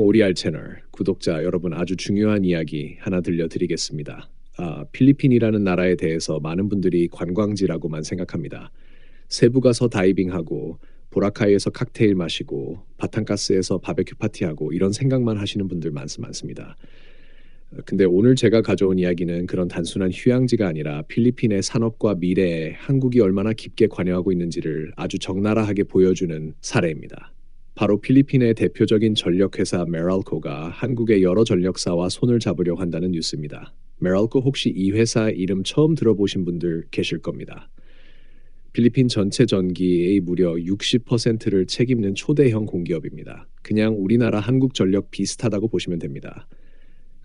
오리알 채널 구독자 여러분 아주 중요한 이야기 하나 들려드리겠습니다. 아, 필리핀이라는 나라에 대해서 많은 분들이 관광지라고만 생각합니다. 세부 가서 다이빙하고 보라카이에서 칵테일 마시고 바탄가스에서 바베큐 파티하고 이런 생각만 하시는 분들 많습, 많습니다. 근데 오늘 제가 가져온 이야기는 그런 단순한 휴양지가 아니라 필리핀의 산업과 미래에 한국이 얼마나 깊게 관여하고 있는지를 아주 적나라하게 보여주는 사례입니다. 바로 필리핀의 대표적인 전력회사 메랄코가 한국의 여러 전력사와 손을 잡으려 한다는 뉴스입니다. 메랄코 혹시 이 회사 이름 처음 들어보신 분들 계실 겁니다. 필리핀 전체 전기의 무려 60%를 책임는 초대형 공기업입니다. 그냥 우리나라 한국 전력 비슷하다고 보시면 됩니다.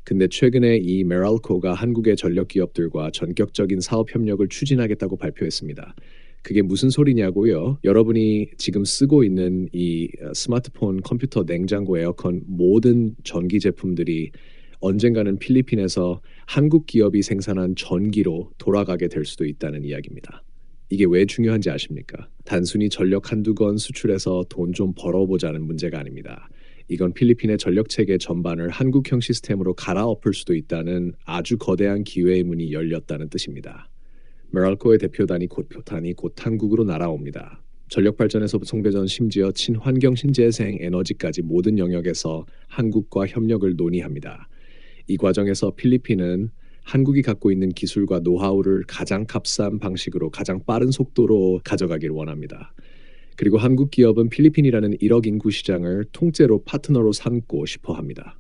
근데 최근에 이 메랄코가 한국의 전력 기업들과 전격적인 사업 협력을 추진하겠다고 발표했습니다. 그게 무슨 소리냐고요? 여러분이 지금 쓰고 있는 이 어, 스마트폰, 컴퓨터, 냉장고, 에어컨 모든 전기 제품들이 언젠가는 필리핀에서 한국 기업이 생산한 전기로 돌아가게 될 수도 있다는 이야기입니다. 이게 왜 중요한지 아십니까? 단순히 전력 한두 건 수출해서 돈 좀 벌어보자는 문제가 아닙니다. 이건 필리핀의 전력 체계 전반을 한국형 시스템으로 갈아엎을 수도 있다는 아주 거대한 기회의 문이 열렸다는 뜻입니다. 메랄코의 대표단이 곧 표탄이 곧 한국으로 날아옵니다. 전력 발전에서 송배전 심지어 친환경 신재생 에너지까지 모든 영역에서 한국과 협력을 논의합니다. 이 과정에서 필리핀은 한국이 갖고 있는 기술과 노하우를 가장 값싼 방식으로 가장 빠른 속도로 가져가길 원합니다. 그리고 한국 기업은 필리핀이라는 1억 인구 시장을 통째로 파트너로 삼고 싶어 합니다.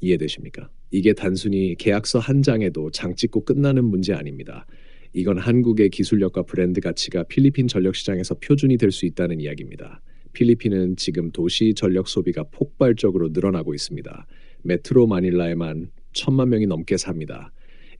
이해되십니까? 이게 단순히 계약서 한 장에도 장 찍고 끝나는 문제 아닙니다. 이건 한국의 기술력과 브랜드 가치가 필리핀 전력 시장에서 표준이 될 수 있다는 이야기입니다. 필리핀은 지금 도시 전력 소비가 폭발적으로 늘어나고 있습니다. 메트로 마닐라에만 천만 명이 넘게 삽니다.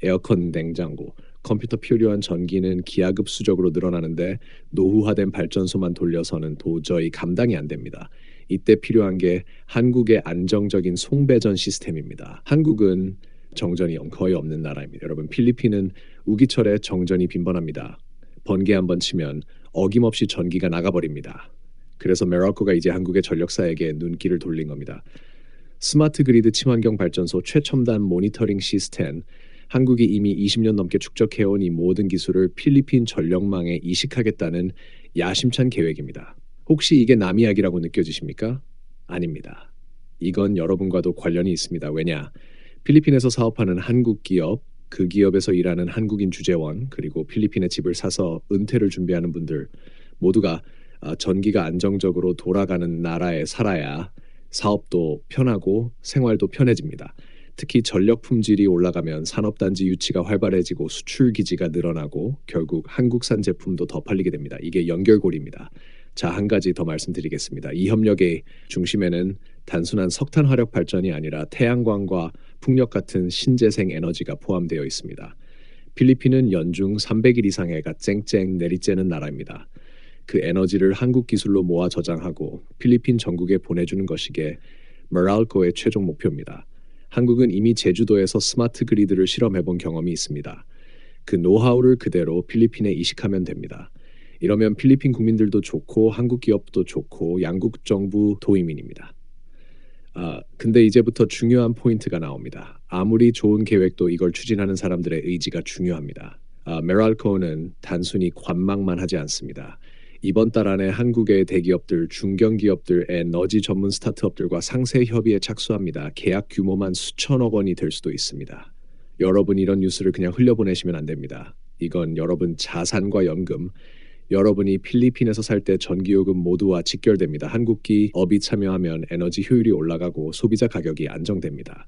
에어컨, 냉장고, 컴퓨터 필요한 전기는 기하급수적으로 늘어나는데 노후화된 발전소만 돌려서는 도저히 감당이 안 됩니다. 이때 필요한 게 한국의 안정적인 송배전 시스템입니다. 한국은 정전이 거의 없는 나라입니다. 여러분 필리핀은 우기철에 정전이 빈번합니다. 번개 한번 치면 어김없이 전기가 나가버립니다. 그래서 메랄코가 이제 한국의 전력사에게 눈길을 돌린 겁니다. 스마트 그리드 친환경 발전소 최첨단 모니터링 시스템 한국이 이미 20년 넘게 축적해온 이 모든 기술을 필리핀 전력망에 이식하겠다는 야심찬 계획입니다. 혹시 이게 남 이야기라고 느껴지십니까? 아닙니다. 이건 여러분과도 관련이 있습니다. 왜냐? 필리핀에서 사업하는 한국 기업, 그 기업에서 일하는 한국인 주재원, 그리고 필리핀에 집을 사서 은퇴를 준비하는 분들 모두가 아, 전기가 안정적으로 돌아가는 나라에 살아야 사업도 편하고 생활도 편해집니다. 특히 전력 품질이 올라가면 산업단지 유치가 활발해지고 수출 기지가 늘어나고 결국 한국산 제품도 더 팔리게 됩니다. 이게 연결고리입니다. 자, 한 가지 더 말씀드리겠습니다. 이 협력의 중심에는 단순한 석탄 화력 발전이 아니라 태양광과 풍력 같은 신재생 에너지가 포함되어 있습니다. 필리핀은 연중 300일 이상의 해가 쨍쨍 내리쬐는 나라입니다. 그 에너지를 한국 기술로 모아 저장하고 필리핀 전국에 보내주는 것이게 머랄코의 최종 목표입니다. 한국은 이미 제주도에서 스마트 그리드를 실험해본 경험이 있습니다. 그 노하우를 그대로 필리핀에 이식하면 됩니다. 이러면 필리핀 국민들도 좋고 한국 기업도 좋고 양국 정부 도의민입니다. 아, 근데 이제부터 중요한 포인트가 나옵니다. 아무리 좋은 계획도 이걸 추진하는 사람들의 의지가 중요합니다. 아, 메랄코는 단순히 관망만 하지 않습니다. 이번 달 안에 한국의 대기업들, 중견기업들, 에너지 전문 스타트업들과 상세 협의에 착수합니다. 계약 규모만 수천억 원이 될 수도 있습니다. 여러분 이런 뉴스를 그냥 흘려보내시면 안 됩니다. 이건 여러분 자산과 연금, 여러분이 필리핀에서 살 때 전기요금 모두와 직결됩니다. 한국기 업이 참여하면 에너지 효율이 올라가고 소비자 가격이 안정됩니다.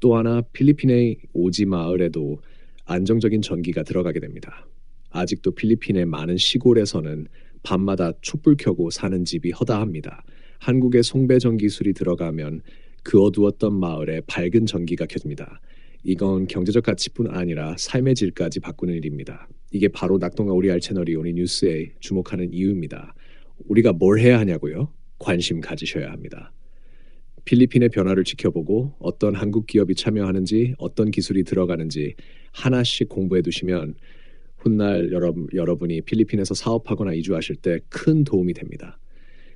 또 하나 필리핀의 오지 마을에도 안정적인 전기가 들어가게 됩니다. 아직도 필리핀의 많은 시골에서는 밤마다 촛불 켜고 사는 집이 허다합니다. 한국의 송배전 기술이 들어가면 그 어두웠던 마을에 밝은 전기가 켜집니다. 이건 경제적 가치뿐 아니라 삶의 질까지 바꾸는 일입니다. 이게 바로 낙동과 우리 알 채널이 오늘 뉴스에 주목하는 이유입니다. 우리가 뭘 해야 하냐고요? 관심 가지셔야 합니다. 필리핀의 변화를 지켜보고 어떤 한국 기업이 참여하는지 어떤 기술이 들어가는지 하나씩 공부해 두시면 훗날 여러분, 여러분이 필리핀에서 사업하거나 이주하실 때 큰 도움이 됩니다.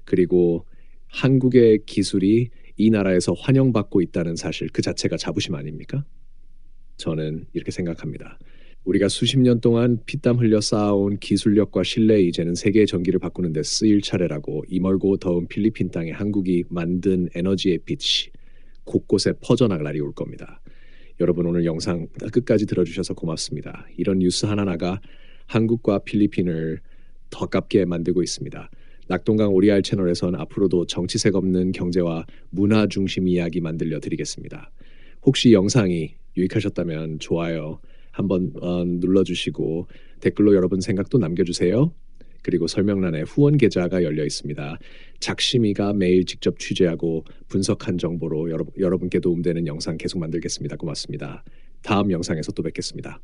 그리고 한국의 기술이 이 나라에서 환영받고 있다는 사실 그 자체가 자부심 아닙니까? 저는 이렇게 생각합니다. 우리가 수십 년 동안 피땀 흘려 쌓아온 기술력과 신뢰 이제는 세계의 전기를 바꾸는 데 쓰일 차례라고 이 멀고 더운 필리핀 땅에 한국이 만든 에너지의 빛이 곳곳에 퍼져나갈 날이 올 겁니다. 여러분 오늘 영상 끝까지 들어주셔서 고맙습니다. 이런 뉴스 하나하나가 한국과 필리핀을 더 가깝게 만들고 있습니다. 낙동강 오리알 채널에선 앞으로도 정치색 없는 경제와 문화 중심 이야기 만들려 드리겠습니다. 혹시 영상이 유익하셨다면 좋아요 한번 어, 눌러주시고 댓글로 여러분 생각도 남겨주세요. 그리고 설명란에 후원 계좌가 열려 있습니다. 작심이가 매일 직접 취재하고 분석한 정보로 여러분, 여러분께 도움되는 영상 계속 만들겠습니다. 고맙습니다. 다음 영상에서 또 뵙겠습니다.